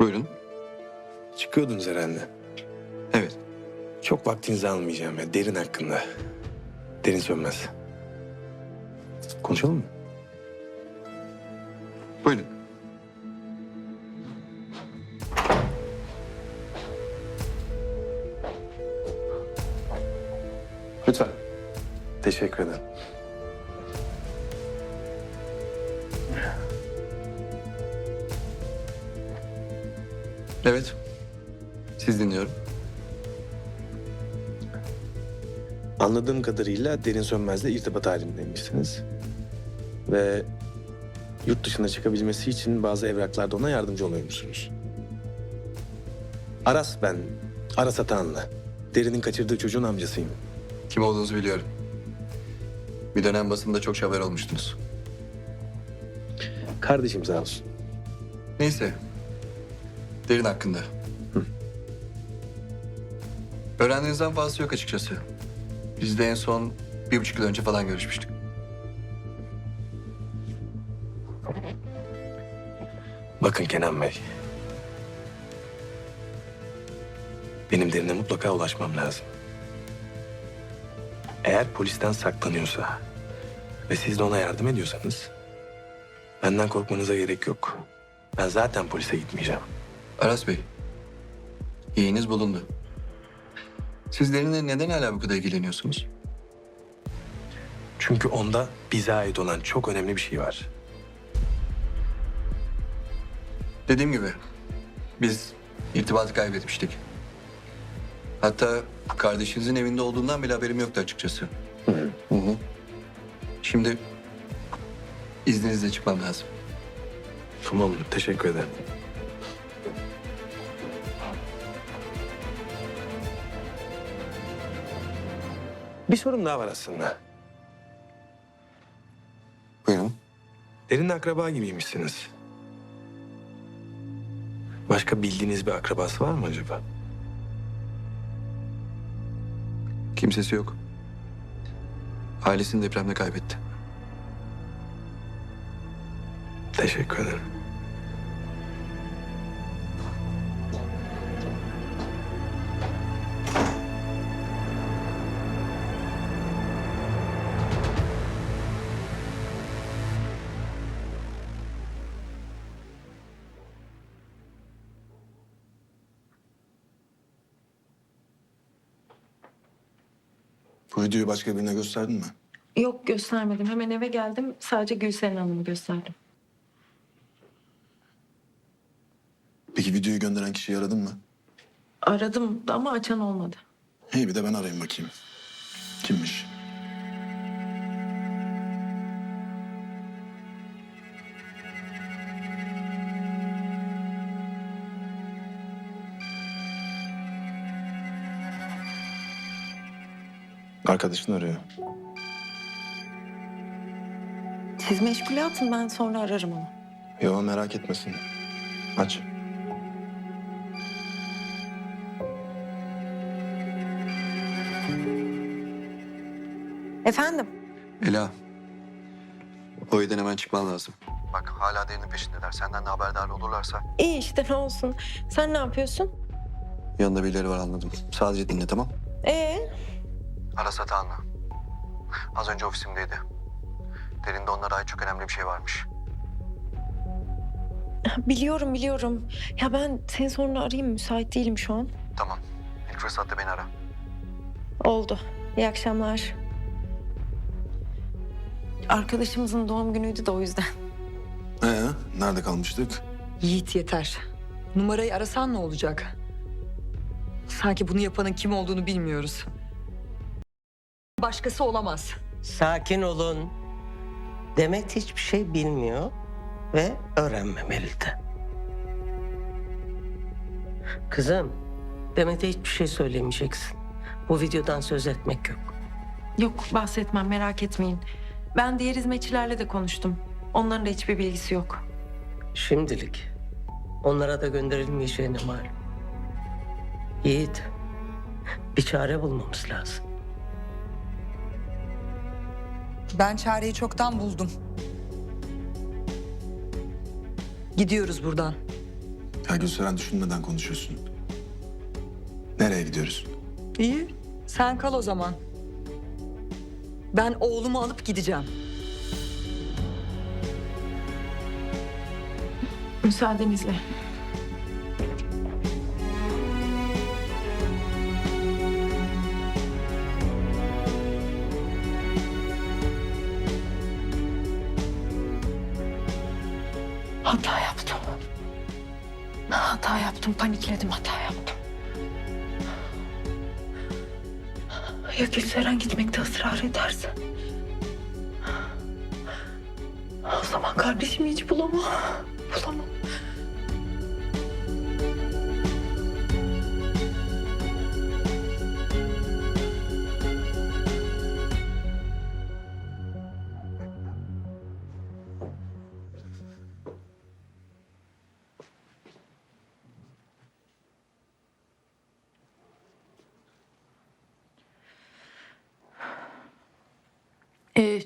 Buyurun. Çıkıyordunuz herhalde. Evet. Çok vaktinizi almayacağım ya. Derin hakkında. Derin sönmez. Konuşalım mı? Lütfen. Teşekkür ederim. Evet. Siz dinliyorum. Anladığım kadarıyla Derin Sönmez'le irtibat halindeymişsiniz. Ve yurt dışına çıkabilmesi için bazı evraklarda ona yardımcı oluyormuşsunuz. Aras ben. Aras Atahan'la. Derin'in kaçırdığı çocuğun amcasıyım. Kim olduğunuzu biliyorum. Bir dönem basında çok haber olmuştunuz. Kardeşim sağ olsun. Neyse. Derin hakkında. Öğrendiğinizden fazlası yok açıkçası. Biz de en son bir buçuk yıl önce falan görüşmüştük. Bakın Kenan Bey. Benim derine mutlaka ulaşmam lazım. Eğer polisten saklanıyorsa ve siz de ona yardım ediyorsanız benden korkmanıza gerek yok. Ben zaten polise gitmeyeceğim. Aras Bey. yeğeniz bulundu. Siz Derin'le neden hala bu kadar ilgileniyorsunuz? Çünkü onda bize ait olan çok önemli bir şey var. Dediğim gibi biz irtibatı kaybetmiştik. Hatta kardeşinizin evinde olduğundan bile haberim yoktu açıkçası. Hı hı. Şimdi izninizle çıkmam lazım. Tamam, teşekkür ederim. Bir sorum daha var aslında. Buyurun. Derin akraba gibiymişsiniz. Başka bildiğiniz bir akrabası var mı acaba? Kimsesi yok. Ailesini depremde kaybetti. Teşekkür ederim. Bu videoyu başka birine gösterdin mi? Yok göstermedim. Hemen eve geldim. Sadece Gülseren Hanım'ı gösterdim. Peki videoyu gönderen kişiyi aradın mı? Aradım ama açan olmadı. İyi bir de ben arayayım bakayım. Kimmiş? Arkadaşın arıyor. Siz meşgule atın ben sonra ararım onu. Yo merak etmesin. Aç. Efendim? Ela. O evden hemen çıkman lazım. Bak hala Derin'in peşindeler. Senden de haberdar olurlarsa. İyi işte ne olsun. Sen ne yapıyorsun? Yanında birileri var anladım. Sadece dinle tamam. Ee, Aras Atahan'la. Az önce ofisimdeydi. Derinde onlara ait çok önemli bir şey varmış. biliyorum biliyorum. Ya ben seni sonra arayayım. Müsait değilim şu an. Tamam. İlk fırsatta beni ara. Oldu. İyi akşamlar. Arkadaşımızın doğum günüydü de o yüzden. Ee, nerede kalmıştık? Yiğit yeter. Numarayı arasan ne olacak? Sanki bunu yapanın kim olduğunu bilmiyoruz. Başkası olamaz. Sakin olun. Demet hiçbir şey bilmiyor ve öğrenmemeli de. Kızım, Demet'e hiçbir şey söylemeyeceksin. Bu videodan söz etmek yok. Yok bahsetmem merak etmeyin. Ben diğer hizmetçilerle de konuştum. Onların da hiçbir bilgisi yok. Şimdilik. Onlara da gönderilmeyeceğine malum. Yiğit, Bir çare bulmamız lazım. Ben çareyi çoktan buldum. Gidiyoruz buradan. Ya Gülseren düşünmeden konuşuyorsun. Nereye gidiyoruz? İyi. Sen kal o zaman. Ben oğlumu alıp gideceğim. Müsaadenizle. Hata yaptım. Hata yaptım, panikledim, hata yaptım. Ya Gülseren gitmekte ısrar ederse? O zaman kardeşimi hiç bulamam. Bulamam.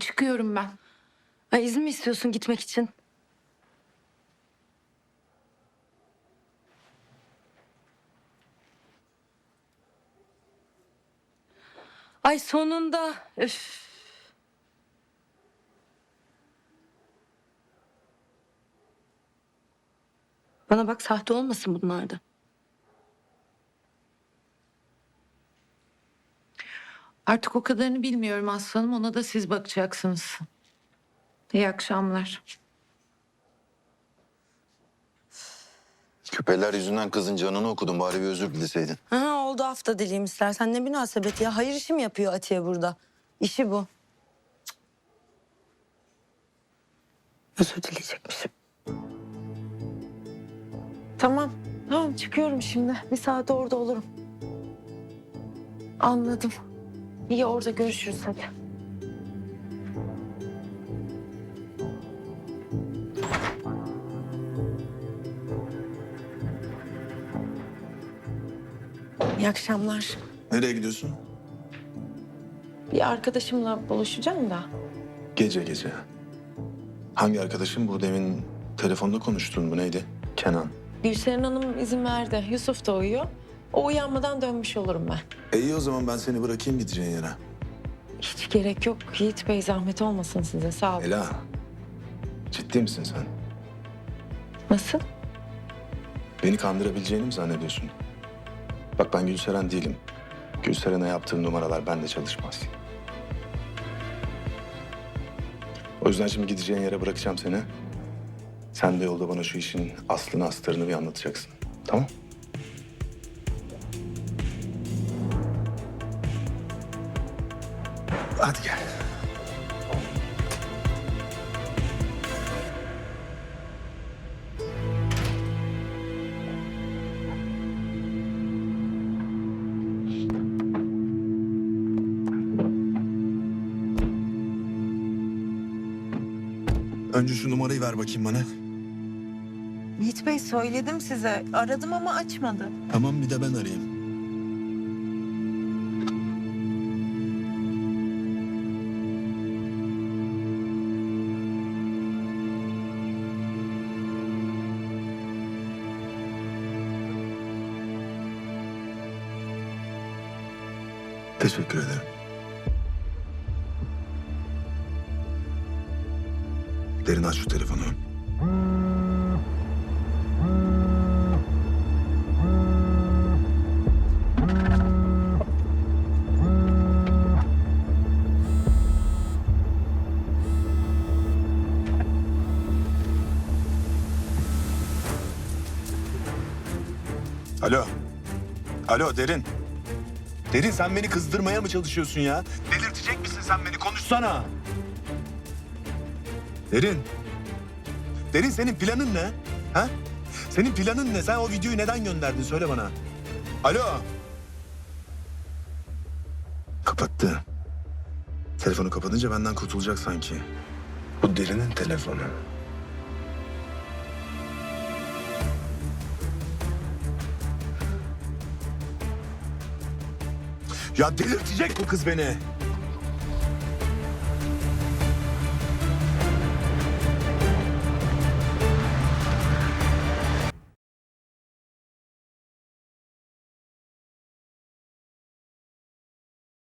Çıkıyorum ben. Ay izin mi istiyorsun gitmek için? Ay sonunda. Üf. Bana bak sahte olmasın bunlar Artık o kadarını bilmiyorum aslanım. Ona da siz bakacaksınız. İyi akşamlar. Küpeler yüzünden kızın canını okudum. Bari bir özür dileseydin. Ha, oldu hafta dileyim istersen. Ne münasebet ya. Hayır işi mi yapıyor Atiye burada? İşi bu. Cık. Özür dileyecekmişim. Tamam. Tamam çıkıyorum şimdi. Bir saat orada olurum. Anladım. İyi orada görüşürüz hadi. İyi akşamlar. Nereye gidiyorsun? Bir arkadaşımla buluşacağım da. Gece gece. Hangi arkadaşın bu demin telefonda konuştun bu neydi? Kenan. Gülseren Hanım izin verdi. Yusuf da uyuyor. O uyanmadan dönmüş olurum ben. E iyi o zaman ben seni bırakayım gideceğin yere. Hiç gerek yok. Yiğit Bey zahmet olmasın size. Sağ olun. Ela. Ciddi misin sen? Nasıl? Beni kandırabileceğini mi zannediyorsun? Bak ben Gülseren değilim. Gülseren'e yaptığım numaralar bende çalışmaz. O yüzden şimdi gideceğin yere bırakacağım seni. Sen de yolda bana şu işin aslını astarını bir anlatacaksın. Tamam? Hadi gel. Önce şu numarayı ver bakayım bana. Yiğit Bey söyledim size. Aradım ama açmadı. Tamam bir de ben arayayım. Teşekkür ederim. Derin aç şu telefonu. Alo. Alo Derin. Derin sen beni kızdırmaya mı çalışıyorsun ya? Delirtecek misin sen beni? Konuşsana. Derin. Derin senin planın ne? Ha? Senin planın ne? Sen o videoyu neden gönderdin? Söyle bana. Alo. Kapattı. Telefonu kapatınca benden kurtulacak sanki. Bu Derin'in telefonu. Ya delirtecek bu kız beni.